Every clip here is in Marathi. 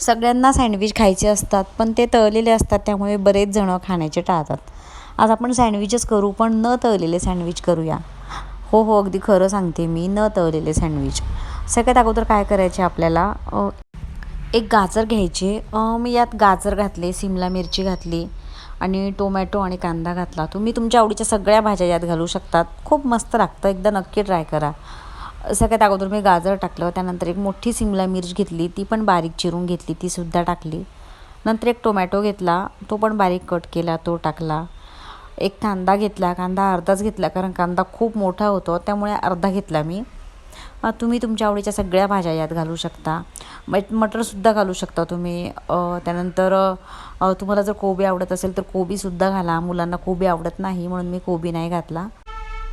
सगळ्यांना सँडविच खायचे असतात पण ते तळलेले असतात त्यामुळे बरेच जणं खाण्याचे टाळतात. आज आपण सँडविचच करू पण न तळलेले सँडविच करूया. हो हो अगदी खरं सांगते मी न तळलेले सँडविच. सगळ्यात अगोदर काय करायचे आपल्याला? एक गाजर घ्यायचे. मी यात गाजर घातले सिमला मिरची घातली आणि टोमॅटो आणि कांदा घातला. तुम्ही तुमच्या आवडीच्या सगळ्या भाज्या यात घालू शकतात. खूप मस्त लागतं. एकदा नक्की ट्राय करा. सगळ्यात अगोदर मी गाजर टाकलं त्यानंतर एक मोठी सिमला मिर्च घेतली ती पण बारीक चिरून घेतली ती सुद्धा टाकली. नंतर एक टोमॅटो घेतला तो पण बारीक कट केला तो टाकला. एक कांदा घेतला कांदा अर्धाच घेतला कारण कांदा खूप मोठा होतो त्यामुळे अर्धा घेतला मी. तुम्ही तुमच्या आवडीच्या सगळ्या भाज्या यात घालू शकता. मट मटरसुद्धा घालू शकता तुम्ही. त्यानंतर तुम्हाला जर कोबी आवडत असेल तर कोबीसुद्धा घाला. मुलांना कोबी आवडत नाही म्हणून मी कोबी नाही घातला.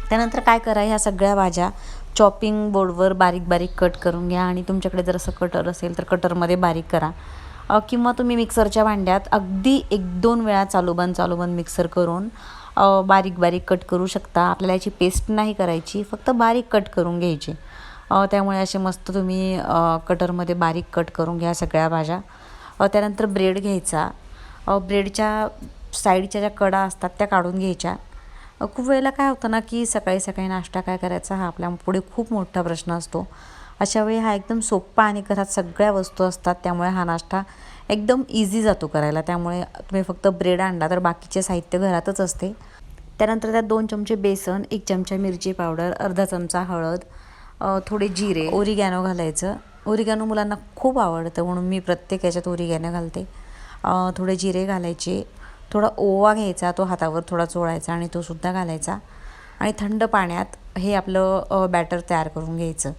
त्यानंतर काय करा ह्या सगळ्या भाज्या चॉपिंग बोर्डवर बारीक बारीक कट करून घ्या आणि तुमच्याकडे जर असं कटर असेल तर कटरमध्ये बारीक करा. किंवा तुम्ही मिक्सरच्या भांड्यात अगदी एक दोन वेळा चालू बंद चालू बंद मिक्सर करून बारीक बारीक कट करू शकता. आपल्याला याची पेस्ट नाही करायची फक्त बारीक कट करून घ्यायची. त्यामुळे असे मस्त तुम्ही कटरमध्ये बारीक कट करून घ्या सगळ्या भाज्या. त्यानंतर ब्रेड घ्यायचा. ब्रेडच्या साईडच्या ज्या कडा असतात त्या काढून घ्यायच्या. खूप वेळेला काय होतं ना की सकाळी सकाळी नाश्ता काय करायचा हा आपल्या पुढे खूप मोठा प्रश्न असतो. अशा वेळी हा एकदम सोप्पा आणि घरात सगळ्या वस्तू असतात त्यामुळे हा नाश्ता एकदम इझी जातो करायला. त्यामुळे तुम्ही फक्त ब्रेड आणला तर बाकीचे साहित्य घरातच असते. त्यानंतर त्यात दोन चमचे बेसन एक चमचा मिरची पावडर अर्धा चमचा हळद थोडे जिरे ओरिगॅनो घालायचं. ओरिगॅनो मुलांना खूप आवडतं म्हणून मी प्रत्येक याच्यात ओरिगॅनो घालते. थोडे जिरे घालायचे. थोडा ओवा घ्यायचा तो हातावर थोडा चोळायचा आणि तो सुद्धा घालायचा. आणि थंड पाण्यात हे आपलं बॅटर तयार करून घ्यायचं.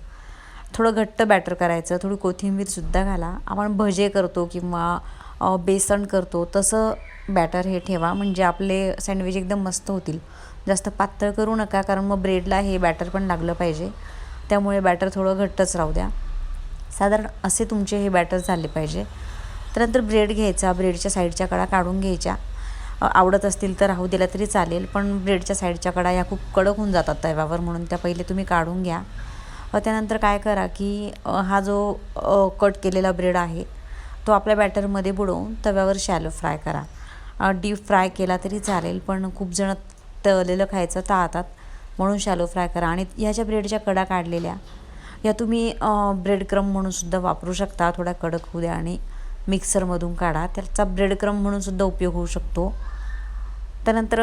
थोडं घट्ट बॅटर करायचं थोडी कोथिंबीरसुद्धा घाला. आपण भजे करतो किंवा बेसन करतो तसं बॅटर हे ठेवा. म्हणजे आपले सँडविच एकदम मस्त होतील. जास्त पातळ करू नका कारण मग ब्रेडला हे बॅटर पण लागलं पाहिजे. त्यामुळे बॅटर थोडं घट्टच राहू द्या. साधारण असे तुमचे हे बॅटर झाले पाहिजे. त्यानंतर ब्रेड घ्यायचा ब्रेडच्या साईडच्या कडा काढून घ्यायच्या. आवडत असतील तर राहू दिला तरी चालेल. पण ब्रेडच्या साईडच्या कडा या खूप कडक होऊन जातात तव्यावर म्हणून त्या पहिले तुम्ही काढून घ्या. त्यानंतर काय करा की हा जो कट केलेला ब्रेड आहे तो आपल्या बॅटरमध्ये बुडवून तव्यावर शॅलो फ्राय करा. डीप फ्राय केला तरी चालेल पण खूप जण तळलेलं खायचं टाळतात म्हणून शॅलो फ्राय करा. आणि ह्याच्या ब्रेडच्या कडा काढलेल्या या तुम्ही ब्रेड क्रम म्हणून सुद्धा वापरू शकता. थोड्या कडक होऊ द्या आणि मिक्सरमधून काढा. त्याचा ब्रेड क्रम म्हणूनसुद्धा उपयोग होऊ शकतो. त्यानंतर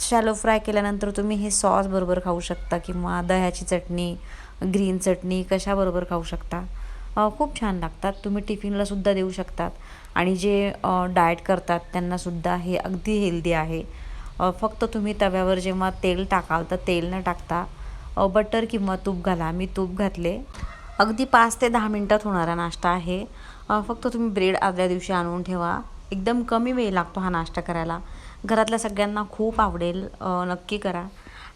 शॅलो फ्राय केल्यानंतर तुम्ही हे सॉस बरोबर खाऊ शकता किंवा दह्याची चटणी ग्रीन चटणी कशाबरोबर खाऊ शकता. खूप छान लागतात. तुम्ही टिफिनला सुद्धा देऊ शकतात. आणि जे डाएट करतात त्यांनासुद्धा हे अगदी हेल्दी आहे. फक्त तुम्ही तव्यावर जेव्हा तेल टाकाल तर तेल न टाकता बटर किंवा तूप घाला. मी तूप घातले. अगदी पाच ते दहा मिनटात होणारा नाश्ता आहे. फक्त तुम्ही ब्रेड आदल्या दिवशी आणून ठेवा. एकदम कमी वेळ लागतो हा नाश्ता करायला. घरातल्या सगळ्यांना खूप आवडेल नक्की करा.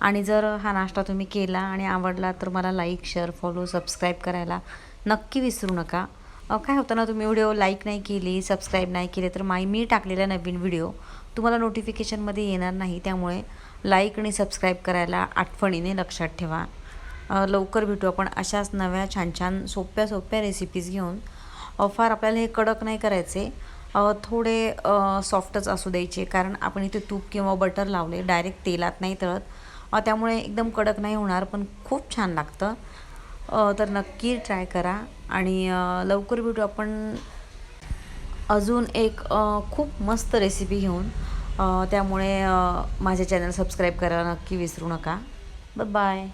आणि जर हा नाश्ता तुम्ही केला आणि आवडला तर मला लाईक शेअर फॉलो सबस्क्राईब करायला नक्की विसरू नका. काय होतं ना तुम्ही व्हिडिओ लाईक नाही केली सबस्क्राईब नाही केले तर माई मी टाकलेला नवीन व्हिडिओ तुम्हाला नोटिफिकेशनमध्ये येणार नाही. त्यामुळे लाईक आणि सबस्क्राईब करायला आठवणीने लक्षात ठेवा. लवकर भेटू आपण अशाच नव्या छान छान सोप्या सोप्या रेसिपीज घेऊन फार आपल्याला हे कडक नाही करायचे. थोडे सॉफ्टच असू द्यायचे. कारण आपण इथे तूप किंवा बटर लावले डायरेक्ट तेलात नाही तळत. त्यामुळे एकदम कडक नाही होणार पण खूप छान लागतं. तर नक्की ट्राय करा. आणि लवकर भेटू आपण अजून एक खूप मस्त रेसिपी घेऊन. त्यामुळे माझ्या माझे चॅनल सबस्क्राईब करायला नक्की विसरू नका. बाय